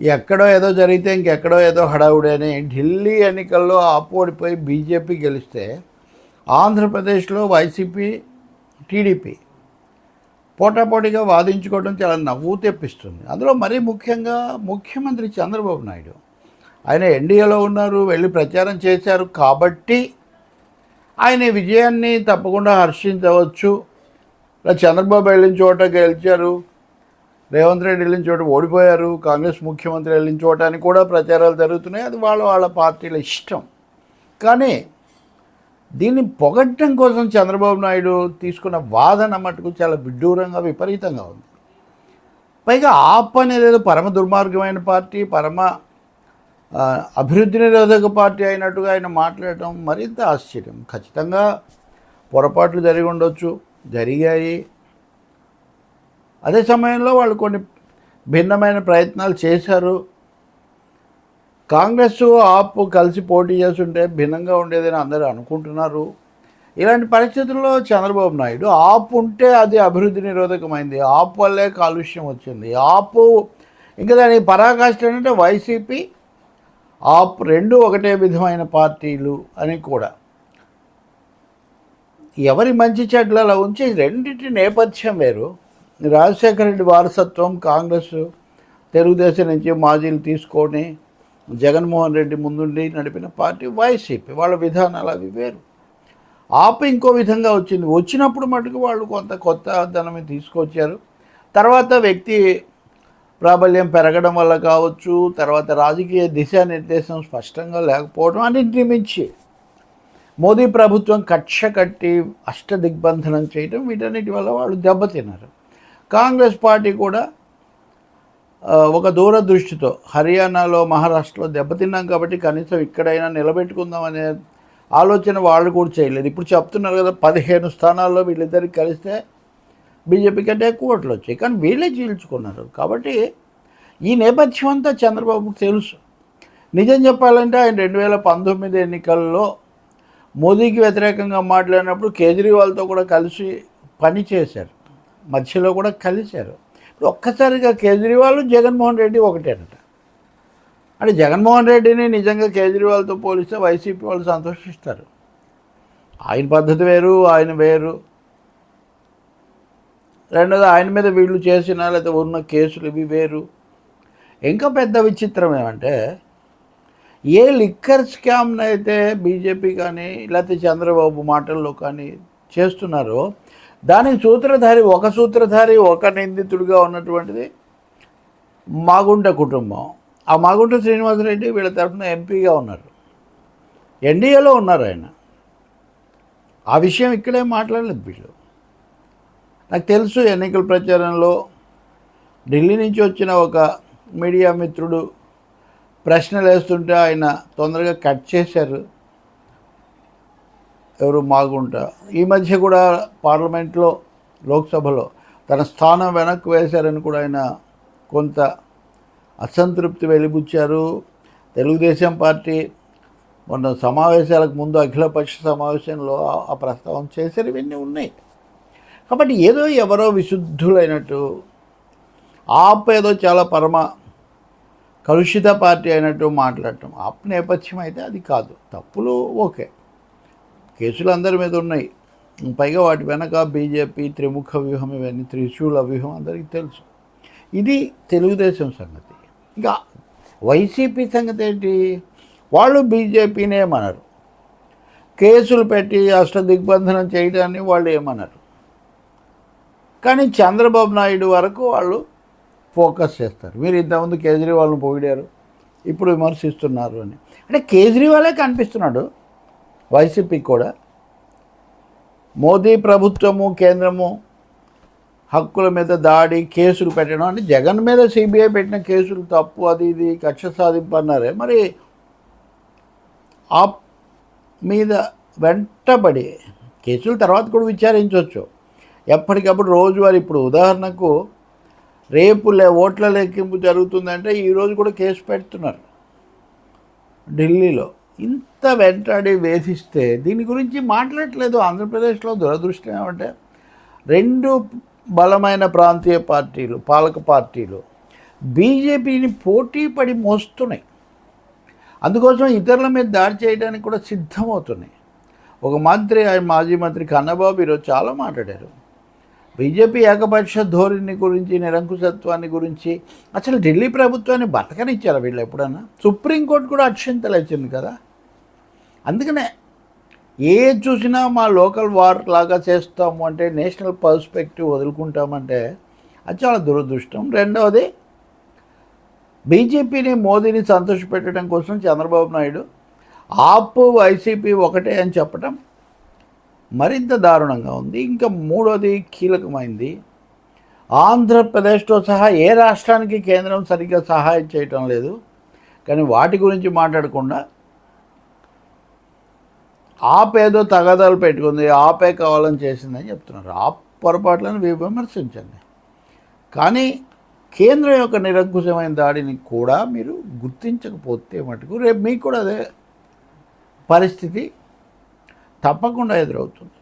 ఎక్కడో ఏదో జరిగితే ఇంకెక్కడో ఏదో హడావుడి అని ఢిల్లీ ఎన్నికల్లో ఆపోడిపోయి బీజేపీ గెలిస్తే ఆంధ్రప్రదేశ్లో వైసీపీ టీడీపీ పోటాపోటీగా వాదించుకోవడం చాలా నవ్వు తెప్పిస్తుంది. అందులో మరీ ముఖ్యంగా ముఖ్యమంత్రి చంద్రబాబు నాయుడు. ఆయన ఎన్డీఏలో ఉన్నారు వెళ్ళి ప్రచారం చేశారు కాబట్టి ఆయన ఈ విజయాన్ని తప్పకుండా హర్షించవచ్చు. ఇలా చంద్రబాబు వెళ్ళిన చోట గెలిచారు. రేవంత్ రెడ్డి వెళ్ళిన చోట ఓడిపోయారు కాంగ్రెస్ ముఖ్యమంత్రి వెళ్ళిన చోట అని కూడా ప్రచారాలు జరుగుతున్నాయి. అది వాళ్ళ వాళ్ళ పార్టీల ఇష్టం. కానీ దీన్ని పొగట్టడం కోసం చంద్రబాబు నాయుడు తీసుకున్న వాదన మటుకు చాలా విడ్డూరంగా విపరీతంగా ఉంది. పైగా ఆప్ అనేది పరమ దుర్మార్గమైన పార్టీ పరమ అభివృద్ధి నిరోధక పార్టీ అయినట్టుగా ఆయన మాట్లాడటం మరింత ఆశ్చర్యం. ఖచ్చితంగా పొరపాట్లు జరిగి ఉండొచ్చు జరిగాయి. అదే సమయంలో వాళ్ళు కొన్ని భిన్నమైన ప్రయత్నాలు చేశారు. కాంగ్రెస్ ఆప్ కలిసి పోటీ చేస్తుంటే భిన్నంగా ఉండేదని అందరూ అనుకుంటున్నారు. ఇలాంటి పరిస్థితుల్లో చంద్రబాబు నాయుడు ఆప్ ఉంటే అది అభివృద్ధి నిరోధకమైంది. ఆప్ వల్లే కాలుష్యం వచ్చింది. ఆపు ఇంకా దాని పరాకాష్ట ఏంటంటే వైసీపీ ఆప్ రెండు ఒకటే విధమైన పార్టీలు అని కూడా. ఎవరి మంచి చెడ్లలో ఉంచి రెండింటి నేపథ్యం వేరు. రాజశేఖర రెడ్డి వారసత్వం కాంగ్రెస్ తెలుగుదేశం నుంచి మాజీలు తీసుకొని జగన్మోహన్ రెడ్డి ముందుండి నడిపిన పార్టీ వైసీపీ. వాళ్ళ విధానాలు అవి వేరు. ఆప ఇంకో విధంగా వచ్చింది. వచ్చినప్పుడు మటుకు వాళ్ళు కొంత కొత్త ధనమే తీసుకొచ్చారు. తర్వాత వ్యక్తి ప్రాబల్యం పెరగడం వల్ల కావచ్చు తర్వాత రాజకీయ దిశానిర్దేశం స్పష్టంగా లేకపోవడం అన్నింటిని మించి. మోదీ ప్రభుత్వం కక్ష కట్టి అష్టదిగ్బంధనం చేయడం వీటన్నిటి వల్ల వాళ్ళు దెబ్బతిన్నారు. కాంగ్రెస్ పార్టీ కూడా ఒక దూరదృష్టితో హర్యానాలో మహారాష్ట్రలో దెబ్బతిన్నాం కాబట్టి కనీసం ఇక్కడైనా నిలబెట్టుకుందాం అనే ఆలోచన వాళ్ళు కూడా చేయలేదు. ఇప్పుడు చెప్తున్నారు కదా పదిహేను స్థానాల్లో వీళ్ళిద్దరికి కలిస్తే బీజేపీ కంటే ఎక్కువ ఓట్లు వచ్చాయి. కానీ వీళ్ళే చీల్చుకున్నారు. కాబట్టి ఈ నేపథ్యం అంతా చంద్రబాబుకు తెలుసు. నిజం చెప్పాలంటే ఆయన రెండు వేల పంతొమ్మిది ఎన్నికల్లో మోదీకి వ్యతిరేకంగా మాట్లాడినప్పుడు కేజ్రీవాల్తో కూడా కలిసి పని చేశారు. మధ్యలో కూడా కలిశారు. ఇప్పుడు ఒక్కసారిగా కేజ్రీవాల్ జగన్మోహన్ రెడ్డి ఒకటేనట. అంటే జగన్మోహన్ రెడ్డిని నిజంగా కేజ్రీవాల్తో పోలిస్తే వైసీపీ వాళ్ళు సంతోషిస్తారు. ఆయన పద్ధతి వేరు ఆయన వేరు. రెండోది ఆయన మీద వీళ్ళు చేసిన లేకపోతే ఉన్న కేసులు ఇవి వేరు. ఇంకా పెద్ద విచిత్రం ఏమంటే ఏ లిక్కర్ స్కామ్ని అయితే బీజేపీ కానీ లేకపోతే చంద్రబాబు మాటల్లో కానీ చేస్తున్నారో దానికి సూత్రధారి ఒక సూత్రధారి ఒక నిందితుడిగా ఉన్నటువంటిది మాగుంట కుటుంబం. ఆ మాగుంట శ్రీనివాసరెడ్డి వీళ్ళ తరఫున ఎంపీగా ఉన్నారు. ఎన్డీఏలో ఉన్నారు ఆయన. ఆ విషయం ఇక్కడే మాట్లాడలేదు వీళ్ళు. నాకు తెలుసు ఎన్నికల ప్రచారంలో ఢిల్లీ నుంచి వచ్చిన ఒక మీడియా మిత్రుడు ప్రశ్నలు వేస్తుంటే ఆయన తొందరగా కట్ చేశారు. ఎవరు మాగుంట. ఈ మధ్య కూడా పార్లమెంట్లో లోక్సభలో తన స్థానం వెనక్కి వేశారని కూడా ఆయన కొంత అసంతృప్తి వెలిబుచ్చారు. తెలుగుదేశం పార్టీ మొన్న సమావేశాలకు ముందు అఖిలపక్ష సమావేశంలో ఆ- ప్రస్తావన చేశారు. ఇవన్నీ ఉన్నాయి. కాబట్టి ఏదో ఎవరో విశుద్ధులైనట్టు ఆప్ ఏదో చాలా పరమ కలుషిత పార్టీ అయినట్టు మాట్లాడటం. ఆప్ నేపథ్యం అయితే అది కాదు. తప్పులు ఓకే. కేసులు అందరి మీద ఉన్నాయి. పైగా వాటి వెనక బీజేపీ త్రిముఖ వ్యూహం ఇవన్నీ త్రిశూల వ్యూహం అందరికీ తెలుసు. ఇది తెలుగుదేశం సంగతి. ఇంకా వైసీపీ సంగతి ఏంటి? వాళ్ళు బీజేపీని ఏమనరు. కేసులు పెట్టి అష్ట దిగ్బంధనం చేయడాన్ని వాళ్ళు ఏమనరు. కానీ చంద్రబాబు నాయుడు వరకు వాళ్ళు ఫోకస్ చేస్తారు. మీరు ఇంతకుముందు కేజ్రీవాల్ను పొగిడారు. ఇప్పుడు విమర్శిస్తున్నారు అని. అంటే కేజ్రీవాలే కనిపిస్తున్నాడు. వైసీపీ కూడా మోదీ ప్రభుత్వము కేంద్రము హక్కుల మీద దాడి కేసులు పెట్టడం అంటే జగన్ మీద సిబిఐ పెట్టిన కేసులు తప్పు అది ఇది కక్ష సాధింపు అన్నారే. మరి ఆ మీద వెంటబడి కేసుల తర్వాత కూడా విచారించవచ్చు. ఎప్పటికప్పుడు రోజువారి ఇప్పుడు ఉదాహరణకు రేపు లే ఓట్ల లెక్కింపు జరుగుతుందంటే ఈరోజు కూడా కేసు పెడుతున్నారు ఢిల్లీలో. ఇంత వెంటాడి వేధిస్తే దీని గురించి మాట్లాడట్లేదు ఆంధ్రప్రదేశ్లో దురదృష్టం ఏమంటే రెండు బలమైన ప్రాంతీయ పార్టీలు పాలక పార్టీలు బీజేపీని పోటీ పడి మోస్తున్నాయి. అందుకోసం ఇతరుల మీద దాడి చేయడానికి కూడా సిద్ధమవుతున్నాయి. ఒక మంత్రి ఆయన మాజీ మంత్రి కన్నబాబు ఈరోజు చాలా మాట్లాడారు. బీజేపీ ఏకపక్ష ధోరణి గురించి నిరంకుశత్వాన్ని గురించి అసలు ఢిల్లీ ప్రభుత్వాన్ని బతకనిచ్చారు వీళ్ళు ఎప్పుడన్నా? సుప్రీంకోర్టు కూడా అక్షింతలు వచ్చింది కదా. అందుకనే ఏ చూసినా మా లోకల్ వార్ లాగా చేస్తాము అంటే నేషనల్ పర్స్పెక్టివ్ వదులుకుంటామంటే అది చాలా దురదృష్టం. రెండవది బీజేపీని మోదీని సంతోషపెట్టడం కోసం చంద్రబాబు నాయుడు ఆప్ వైసీపీ ఒకటే అని చెప్పటం మరింత దారుణంగా ఉంది. ఇంకా మూడోది కీలకమైంది ఆంధ్రప్రదేశ్తో సహా ఏ రాష్ట్రానికి కేంద్రం సరిగ్గా సహాయం చేయటం లేదు. కానీ వాటి గురించి మాట్లాడకుండా ఆప్ ఏదో తగాదాలు పెట్టుకుంది ఆపే కావాలని చేసిందని చెప్తున్నారు. ఆప్ పొరపాట్లను విమర్శించండి. కానీ కేంద్రం యొక్క నిరంకుశమైన దాడిని కూడా మీరు గుర్తించకపోతే మటుకు రేపు మీకు కూడా అదే పరిస్థితి తప్పకుండా ఎదురవుతుంది.